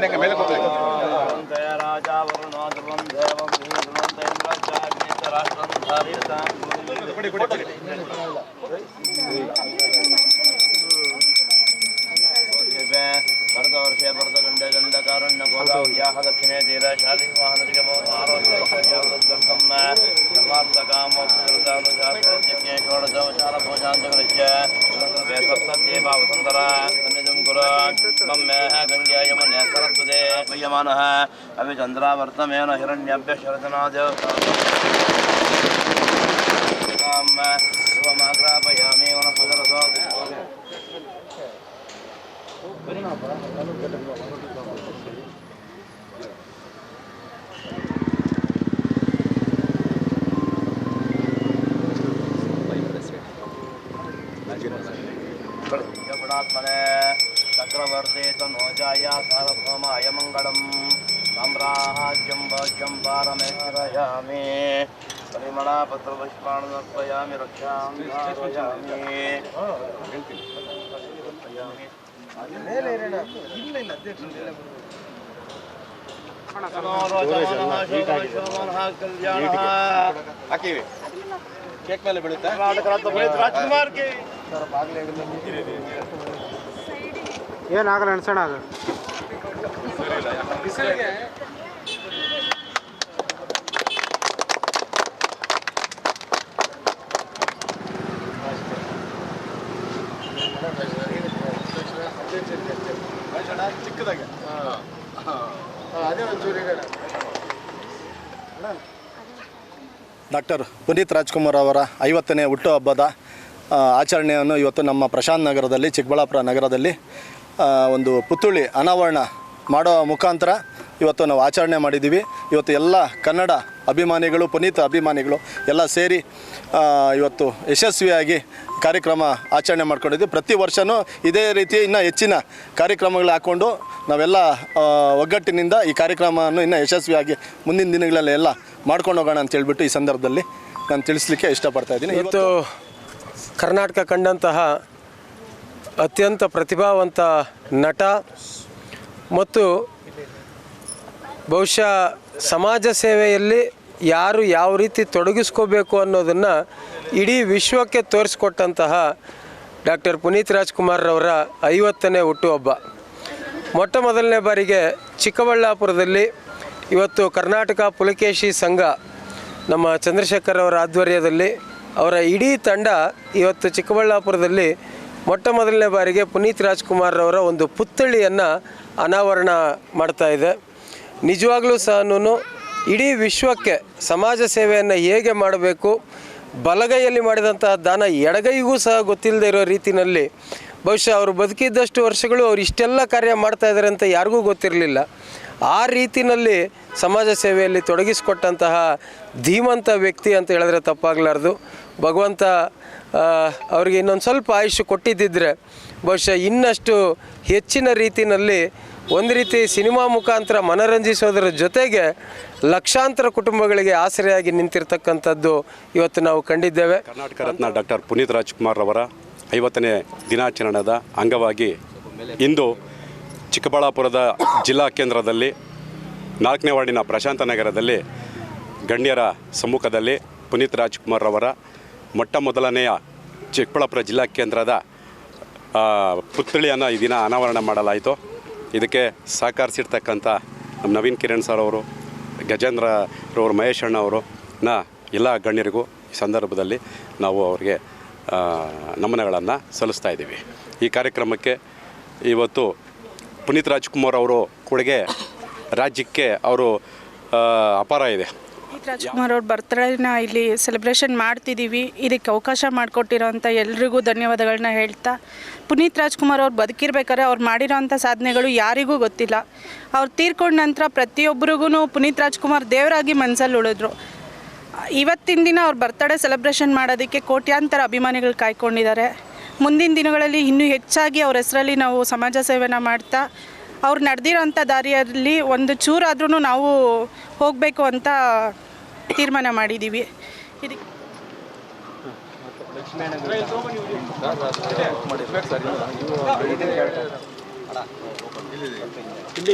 ಹಿಂದೆ ಮೇಲೆ ಕೂತ್ಕೊಳ್ಳಿ. ರಾಜಾ ವರುಣೋ ಧ್ರುವಂ ದೇವಂ ಧ್ರುವಂತ ಇಂದ್ರಾಗ್ನೇತ ರಾಷ್ಟ್ರಂ ಧಾರಿತಾಂ ಭರತವರ್ಷೆ ಭರತಗಂಡ ಗಂಡಕಾರಣ್ಯ ಗೋದಾವ್ಯಾಹ ದಕ್ಷಿಣೆ ತೀರ ಶಾಲಿ ವಾಹನದಿಗೆ ಆರೋಗ್ಯ ಐಶ್ವರ್ಯಾವೃದ್ಧಮ್ಮ ಧರ್ಮಾರ್ಥಕಾಮೋಕ್ಷಾನುಜಾತಜ್ಞೆ ಷೋಡಶವಚಾರ ಪೂಜಾಂತಗೃಶ್ಯ ಸಪ್ತದೇವಾವಸುಂದರ مح گنگ ریم ابھی چندندرا وت مین ہریابردنا نوجایا منگم سامر پتھر پانپیاں رکا ಏನಾಗಲ್ಲ ಅನ್ಸೋಣ ಅದು. ಡಾಕ್ಟರ್ ಪುನೀತ್ ರಾಜ್ಕುಮಾರ್ ಅವರ ಐವತ್ತನೇ ಹುಟ್ಟುಹಬ್ಬದ ಆಚರಣೆಯನ್ನು ಇವತ್ತು ನಮ್ಮ ಪ್ರಶಾಂತ್ ನಗರದಲ್ಲಿ, ಚಿಕ್ಕಬಳ್ಳಾಪುರ ನಗರದಲ್ಲಿ ಒಂದು ಪುತ್ಥಳಿ ಅನಾವರಣ ಮಾಡೋ ಮುಖಾಂತರ ಇವತ್ತು ನಾವು ಆಚರಣೆ ಮಾಡಿದ್ದೀವಿ. ಇವತ್ತು ಎಲ್ಲ ಕನ್ನಡ ಅಭಿಮಾನಿಗಳು, ಪುನೀತ್ ಅಭಿಮಾನಿಗಳು ಎಲ್ಲ ಸೇರಿ ಇವತ್ತು ಯಶಸ್ವಿಯಾಗಿ ಕಾರ್ಯಕ್ರಮ ಆಚರಣೆ ಮಾಡ್ಕೊಂಡಿದ್ದೀವಿ. ಪ್ರತಿ ವರ್ಷವೂ ಇದೇ ರೀತಿ ಇನ್ನೂ ಹೆಚ್ಚಿನ ಕಾರ್ಯಕ್ರಮಗಳು ಹಾಕ್ಕೊಂಡು ನಾವೆಲ್ಲ ಒಗ್ಗಟ್ಟಿನಿಂದ ಈ ಕಾರ್ಯಕ್ರಮವನ್ನು ಇನ್ನೂ ಯಶಸ್ವಿಯಾಗಿ ಮುಂದಿನ ದಿನಗಳಲ್ಲಿ ಎಲ್ಲ ಮಾಡ್ಕೊಂಡು ಹೋಗೋಣ ಅಂತ ಹೇಳ್ಬಿಟ್ಟು ಈ ಸಂದರ್ಭದಲ್ಲಿ ನಾನು ತಿಳಿಸ್ಲಿಕ್ಕೆ ಇಷ್ಟಪಡ್ತಾ ಇದ್ದೀನಿ. ಇವತ್ತು ಕರ್ನಾಟಕ ಕಂಡಂತಹ ಅತ್ಯಂತ ಪ್ರತಿಭಾವಂತ ನಟ ಮತ್ತು ಬಹುಶಃ ಸಮಾಜ ಸೇವೆಯಲ್ಲಿ ಯಾರು ಯಾವ ರೀತಿ ತೊಡಗಿಸ್ಕೋಬೇಕು ಅನ್ನೋದನ್ನು ಇಡೀ ವಿಶ್ವಕ್ಕೆ ತೋರಿಸ್ಕೊಟ್ಟಂತಹ ಡಾಕ್ಟರ್ ಪುನೀತ್ ರಾಜ್ಕುಮಾರ್ರವರ ಐವತ್ತನೇ ಹುಟ್ಟುಹಬ್ಬ. ಮೊಟ್ಟ ಮೊದಲನೇ ಬಾರಿಗೆ ಚಿಕ್ಕಬಳ್ಳಾಪುರದಲ್ಲಿ ಇವತ್ತು ಕರ್ನಾಟಕ ಪುಲಕೇಶಿ ಸಂಘ ನಮ್ಮ ಚಂದ್ರಶೇಖರ್ ಅವರ ಆಧ್ವರ್ಯದಲ್ಲಿ ಅವರ ಇಡೀ ತಂಡ ಇವತ್ತು ಚಿಕ್ಕಬಳ್ಳಾಪುರದಲ್ಲಿ ಮೊಟ್ಟ ಮೊದಲನೇ ಬಾರಿಗೆ ಪುನೀತ್ ರಾಜ್ಕುಮಾರ್ ಅವರ ಒಂದು ಪುತ್ಥಳಿಯನ್ನು ಅನಾವರಣ ಮಾಡ್ತಾ ಇದೆ. ನಿಜವಾಗ್ಲೂ ಸಹ ಇಡೀ ವಿಶ್ವಕ್ಕೆ ಸಮಾಜ ಸೇವೆಯನ್ನು ಹೇಗೆ ಮಾಡಬೇಕು, ಬಲಗೈಯಲ್ಲಿ ಮಾಡಿದಂತಹ ದಾನ ಎಡಗೈಗೂ ಸಹ ಗೊತ್ತಿಲ್ಲದೆ ಇರೋ ರೀತಿಯಲ್ಲಿ ಬಹುಶಃ ಅವರು ಬದುಕಿದ್ದಷ್ಟು ವರ್ಷಗಳು ಅವ್ರು ಇಷ್ಟೆಲ್ಲ ಕಾರ್ಯ ಮಾಡ್ತಾ ಇದ್ದಾರೆ ಅಂತ ಯಾರಿಗೂ ಗೊತ್ತಿರಲಿಲ್ಲ. ಆ ರೀತಿಯಲ್ಲಿ ಸಮಾಜ ಸೇವೆಯಲ್ಲಿ ತೊಡಗಿಸಿಕೊಟ್ಟಂತಹ ಧೀಮಂತ ವ್ಯಕ್ತಿ ಅಂತ ಹೇಳಿದ್ರೆ ತಪ್ಪಾಗಲಾರ್ದು. ಭಗವಂತ ಅವರಿಗೆ ಇನ್ನೊಂದು ಸ್ವಲ್ಪ ಆಯುಷ್ ಕೊಟ್ಟಿದ್ದಿದ್ರೆ ಬಹುಶಃ ಇನ್ನಷ್ಟು ಹೆಚ್ಚಿನ ರೀತಿಯಲ್ಲಿ ಒಂದು ರೀತಿ ಸಿನಿಮಾ ಮುಖಾಂತರ ಮನರಂಜಿಸೋದರ ಜೊತೆಗೆ ಲಕ್ಷಾಂತರ ಕುಟುಂಬಗಳಿಗೆ ಆಸರೆಯಾಗಿ ನಿಂತಿರ್ತಕ್ಕಂಥದ್ದು ಇವತ್ತು ನಾವು ಕಂಡಿದ್ದೇವೆ. ಕರ್ನಾಟಕ ರತ್ನ ಡಾಕ್ಟರ್ ಪುನೀತ್ ರಾಜ್ಕುಮಾರ್ ಅವರ ಐವತ್ತನೇ ದಿನಾಚರಣೆದ ಅಂಗವಾಗಿ ಇಂದು ಚಿಕ್ಕಬಳ್ಳಾಪುರದ ಜಿಲ್ಲಾ ಕೇಂದ್ರದಲ್ಲಿ, ನಾಲ್ಕನೇ ವಾರ್ಡಿನ ಪ್ರಶಾಂತ ನಗರದಲ್ಲಿ ಗಣ್ಯರ ಸಮ್ಮುಖದಲ್ಲಿ ಪುನೀತ್ ರಾಜ್ಕುಮಾರ್ ಅವರ ಮೊಟ್ಟ ಮೊದಲನೆಯ ಚಿಕ್ಕಬಳ್ಳಾಪುರ ಜಿಲ್ಲಾ ಕೇಂದ್ರದ ಪುತ್ಥಳಿಯನ್ನು ಈ ದಿನ ಅನಾವರಣ ಮಾಡಲಾಯಿತು. ಇದಕ್ಕೆ ಸಹಕರಿಸಿರ್ತಕ್ಕಂಥ ನಮ್ಮ ನವೀನ್ ಕಿರಣ್ ಸರ್ ಅವರು, ಗಜೇಂದ್ರ ಅವರು, ಮಹೇಶ್ ಅಣ್ಣ ಅವರು, ನ ಎಲ್ಲ ಗಣ್ಯರಿಗೂ ಈ ಸಂದರ್ಭದಲ್ಲಿ ನಾವು ಅವರಿಗೆ ನಮನಗಳನ್ನು ಸಲ್ಲಿಸ್ತಾ ಇದ್ದೀವಿ. ಈ ಕಾರ್ಯಕ್ರಮಕ್ಕೆ ಇವತ್ತು ಪುನೀತ್ ರಾಜ್ಕುಮಾರ್ ಅವರು ಕೊಡುಗೆ ರಾಜ್ಯಕ್ಕೆ ಅವರು ಅಪಾರ ಇದೆ. ರಾಜ್ಕುಮಾರ್ ಅವ್ರ ಬರ್ತ್ಡೇನ ಇಲ್ಲಿ ಸೆಲೆಬ್ರೇಷನ್ ಮಾಡ್ತಿದ್ದೀವಿ ಇದಕ್ಕೆ ಅವಕಾಶ ಮಾಡಿಕೊಟ್ಟಿರೋಂಥ ಎಲ್ರಿಗೂ ಧನ್ಯವಾದಗಳನ್ನ ಹೇಳ್ತಾ, ಪುನೀತ್ ರಾಜ್ಕುಮಾರ್ ಅವ್ರು ಬದುಕಿರ್ಬೇಕಾದ್ರೆ ಅವ್ರು ಮಾಡಿರೋಂಥ ಸಾಧನೆಗಳು ಯಾರಿಗೂ ಗೊತ್ತಿಲ್ಲ. ಅವ್ರು ತೀರ್ಕೊಂಡ ನಂತರ ಪ್ರತಿಯೊಬ್ಬರಿಗೂ ಪುನೀತ್ ರಾಜ್ಕುಮಾರ್ ದೇವರಾಗಿ ಮನಸ್ಸಲ್ಲಿ ಉಳಿದ್ರು. ಇವತ್ತಿನ ದಿನ ಅವ್ರ ಬರ್ತಡೇ ಸೆಲೆಬ್ರೇಷನ್ ಮಾಡೋದಕ್ಕೆ ಕೋಟ್ಯಾಂತರ ಅಭಿಮಾನಿಗಳು ಕಾಯ್ಕೊಂಡಿದ್ದಾರೆ. ಮುಂದಿನ ದಿನಗಳಲ್ಲಿ ಇನ್ನೂ ಹೆಚ್ಚಾಗಿ ಅವ್ರ ಹೆಸರಲ್ಲಿ ನಾವು ಸಮಾಜ ಸೇವೆನ ಮಾಡ್ತಾ ಅವ್ರು ನಡೆದಿರೋಂಥ ದಾರಿಯಲ್ಲಿ ಒಂದು ಚೂರಾದ್ರೂ ನಾವು ಹೋಗಬೇಕು ಅಂತ ತೀರ್ಮಾನ ಮಾಡಿದ್ದೀವಿ. ಇದಕ್ಕೆ ಹಿಂದೆ